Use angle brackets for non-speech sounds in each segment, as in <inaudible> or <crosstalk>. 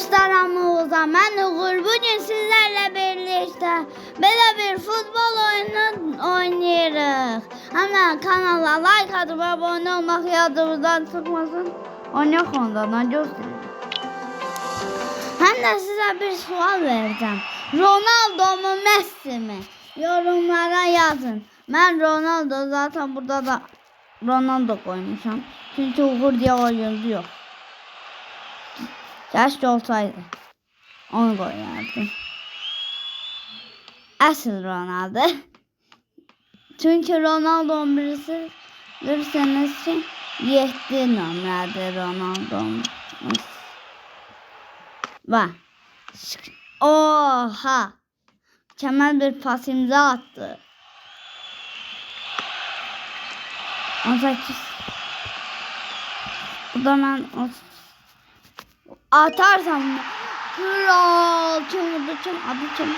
Dostlarımıza ben Uğur bugün sizlerle birlikte bir futbol oyunu oynuyoruz. Hemen kanala like atıp abone olmak yadımızdan çıkmasın. Oynuyor ondan göstereyim. Hem de size bir sual vereceğim. Ronaldo mu Messi mi? Yorumlara yazın. Ben Ronaldo zaten burada da Ronaldo koymuşum. Çünkü Uğur diye oyuncu yok. Keşke olsaydı. Onu koyardım. Asıl Ronaldo. <laughs> Çünkü Ronaldo birisi bir senesi yetti numaradır Ronaldo'nun. Bak. Oha. Mükemmel bir pas imza attı. 18. Bu da ben o- atarsam kral kim vurdu kim adı kim?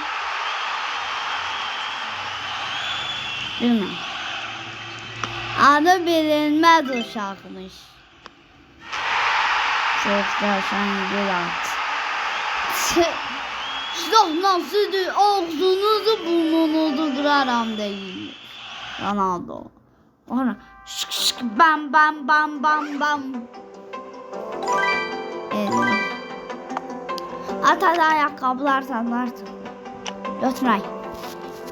Bilmem. Adı bilinmez uşakmış. Çok yaşan bir at. <laughs> Silahla sizi ağzınızı burnunuzu kırarım değil. Ronaldo. Ona şık şık bam bam bam bam bam. At hadi ayakkabılar sen artık.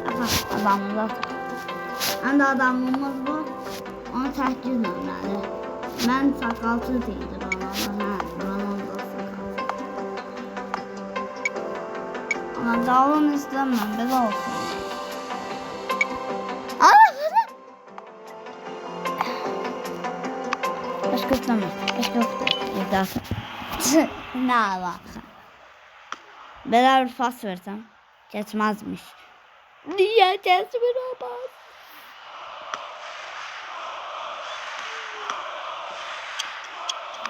Aha adamımız at. Ben de adamımız bu. Onu terk ediyorum yani. Ben sakalsız değildim ama. Ha, buranın da sakalsız. Ama dağılın istemem. Böyle olsun. Başka tutamıyorum. Şey Başka tutamıyorum. Şey <laughs> ne alaka? Beraber pas versem geçmezmiş. Niye geçmiyor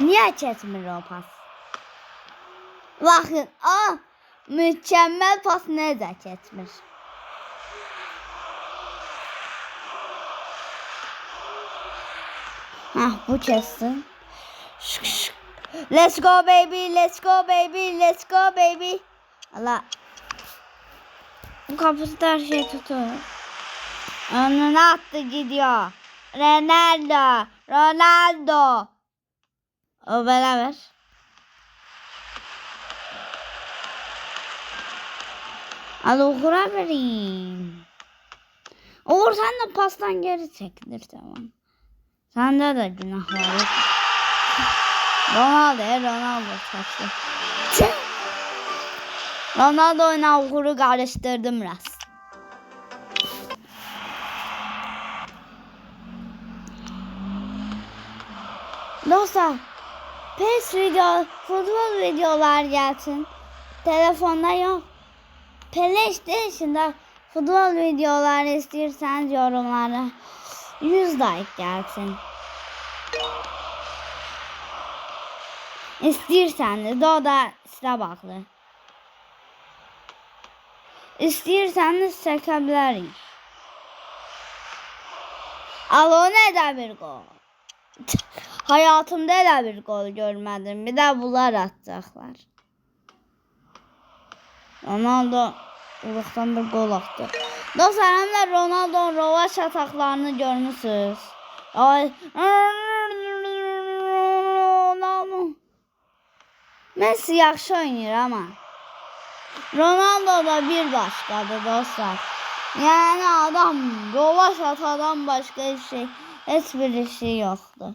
Niye geçmiyor o pas? Bakın aa mükemmel pas ne de geçmiş. Hah bu kessin. Let's go baby, let's go baby, let's go baby. Allah. Bu kapısı her şey tutuyor. Önüne attı gidiyor. Ronaldo, Ronaldo. O beraber. Al Uğur'a vereyim. Uğur sen de pastan geri çekilir tamam. Sende de günah var. Ronaldo, Ronaldo. Ronaldo ile Uğur'u karıştırdım biraz. Dostlar, PES video, futbol videolar gelsin. Telefonda yok. PlayStation'da futbol videolar istiyorsanız yorumlara 100 like gelsin. İstiyorsanız o da size baklı. İstiyorsanız çekebiliriz. Al o ne de bir gol. Hayatımda da bir gol görmedim. Bir de bunlar atacaklar. Ronaldo uzaktan bir gol attı. Dostlar hem de Ronaldo'nun rovaş ataklarını görmüşsünüz. Ay. Ronaldo. Messi yaxşı oynayır ama. Ronaldo da bir başkadır dostlar. Yani adam rovaş atadan başka şey hiçbir şey yoktu.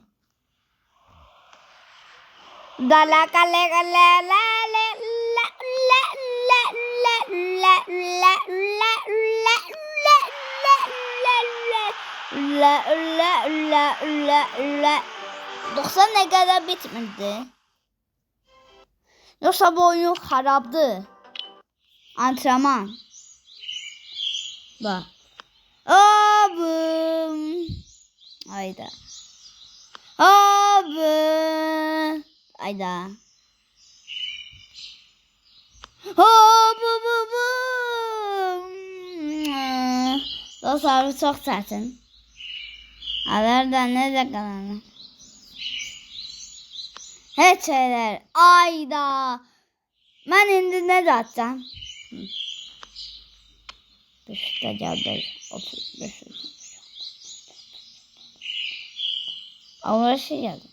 Dala kale kale la la la la la la la la la la la la la la la 90 ne kadar bitmedi. Yoksa bu oyun haraptı. Antrenman. Bak. Abim. Hayda. Abi. Hayda. Abim. Dostlar bu çok zaten. Haberden ne de kalanı. Hiç şeyler. Ayda. Ben indi ne zaten? Beşikte geldi. 35 Ama şey geldi.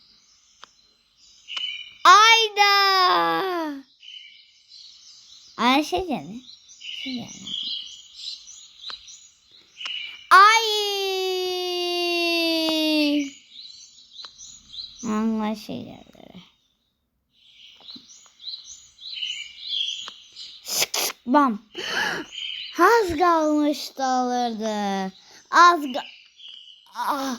Ayda. Ay şey geldi. Şey geldi. Ay. Ama şey geldi. Bam. Az kalmıştı alırdı. Az ga... Ah.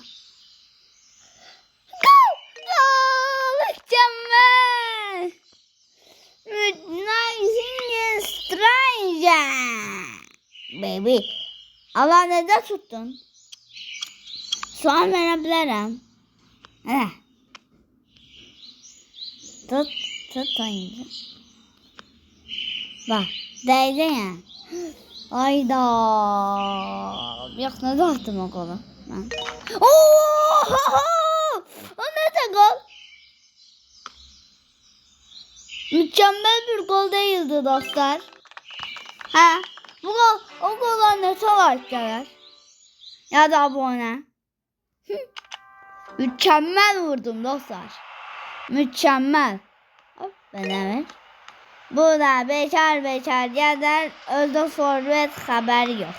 Gol! Gol! Mükemmel! Nice stranger. Baby. Allah neden tuttun? Soğan verebilirim. Heh. Tut, tut oyuncu. Bak, değdi ya. Ayda. Yok ne attım o golü. Ben. Oo! O ne gol? Mükemmel bir gol değildi dostlar. Ha, bu gol, o gola ne like gelir? Ya da abone. Mükemmel vurdum dostlar. Mükemmel. Hop, ben evet. Burada beşer beşer yerler öldü forvet haber yok.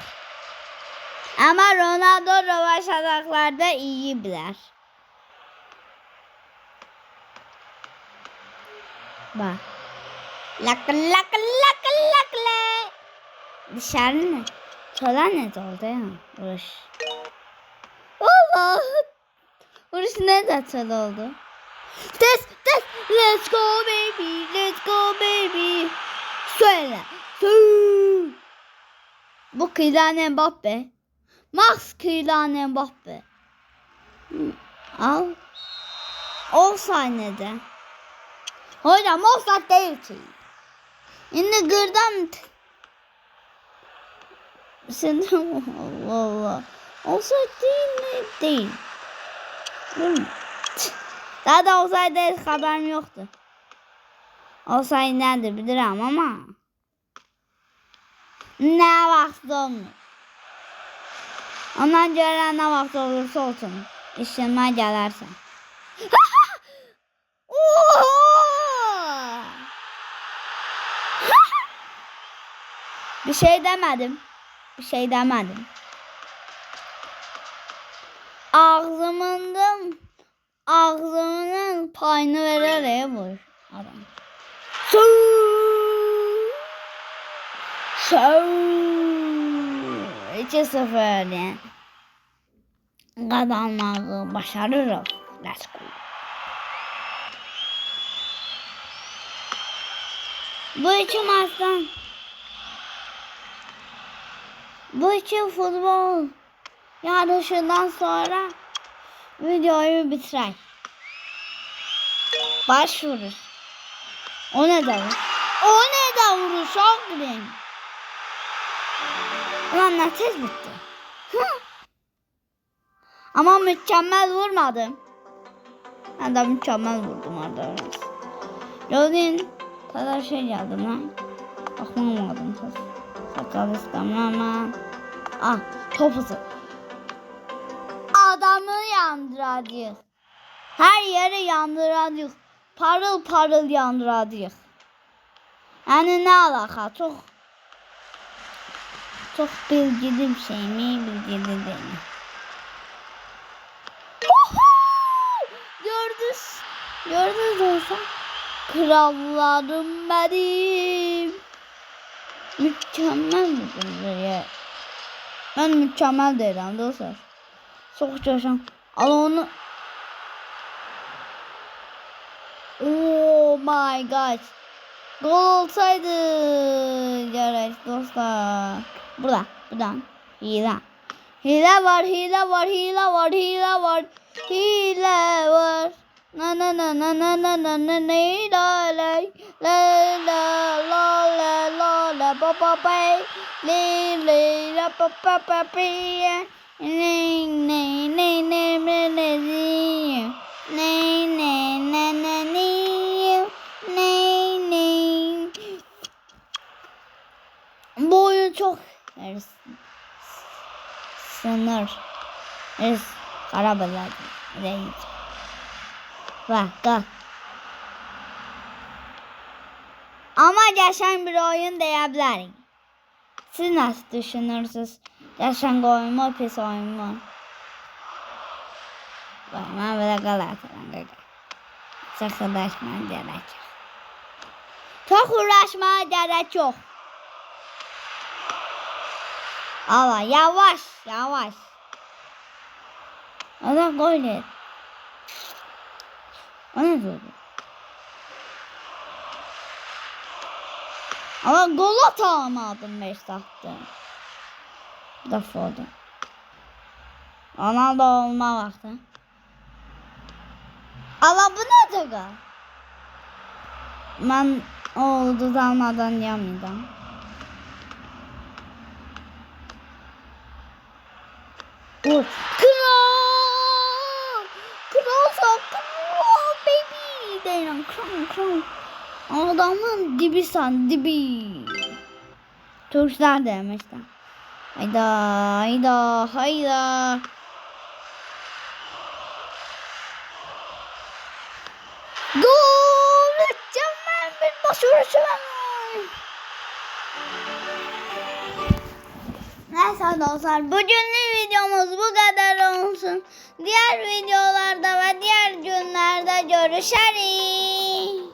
Ama Ronaldo rövaşataklarda iyi bilir. Bak. Lak lak lak lak lak. Dışarı ne? Sola ne oldu ya? Vuruş. Allah. Vuruş ne de çöl oldu? Test test. Let's go baby. Let's go baby. Söyle. Bu Kylian Mbappe. Max Kylian Mbappe. Al. O sahnede. Hocam o saat değil ki. Şimdi gırdan sen <laughs> Allah Allah. O saat değil mi? Değil. Değil mi? Daha da olsaydı haberim yoktu. Olsaydı nerede bilirim ama. Ne vakit olmuyor. Ondan göre ne vakit olursa olsun. İşime gelirse. <laughs> <laughs> Bir şey demedim. Bir şey demedim. Ağzımın ağzımın payını vererek vur adam. Su. Su. 2-0 yani. Kazanmayı başarırız. Let's go. Bu iki maçtan bu iki futbol yarışından sonra videoyu bitirer. Başvurur. O ne de vur? O ne de vuruş oğlum? Ulan ne tez bitti. Ama mükemmel vurmadım. Ben de mükemmel vurdum orada. Gördün kadar şey geldi lan. Bakmam lazım. Sakal istemem. Ah top. Adamı yandıracağız. Her yeri yandıracağız. Parıl parıl yandıracağız. Yani ne alaka çok çok bilgili bir şey mi bilgili mi? Gördünüz. Gördünüz olsa. Krallarım benim. Mükemmel mi ya? Ben mükemmel değilim dostlar. Çok çalışan. Al onu. Oh my god. Gol olsaydı gerek dostlar. Burada, buradan. Hile. Hile var, hile var, hile var, hile var. Hile var. Na na na na na na na na na la la la la la la la la pa pa pa le le la pa pa pa pa Ney ney ney ney belediye. Ney ney ney ney ney ney ney. Bu oyun çok sınır. Es arabalar değil. Bak Ama yaşayan bir oyun diyebilirim. Siz nasıl düşünürsünüz? Geçen oyun mu, pis oyun mu? Bak, ben böyle Galatasaray. Sakınlaşmaya gerek. Çok uğraşmaya gerek yok. Ama yavaş yavaş. Allah gol et. O ne diyordu? Ama gol atamadım 5 dakika. Defoldu. Ronaldo olma vakti. Allah bu ne diyor? Ben oldu dalmadan yemeyeceğim. Vur. Kral! Kral sağ kral baby. Deylan kral kral. Adamın dibi san dibi. Turşlar demişler. Hayda hayda hayda. Gol! Mükemmel bir başarısı var. Neyse dostlar bugünlük videomuz bu kadar olsun. Diğer videolarda ve diğer günlerde görüşürüz.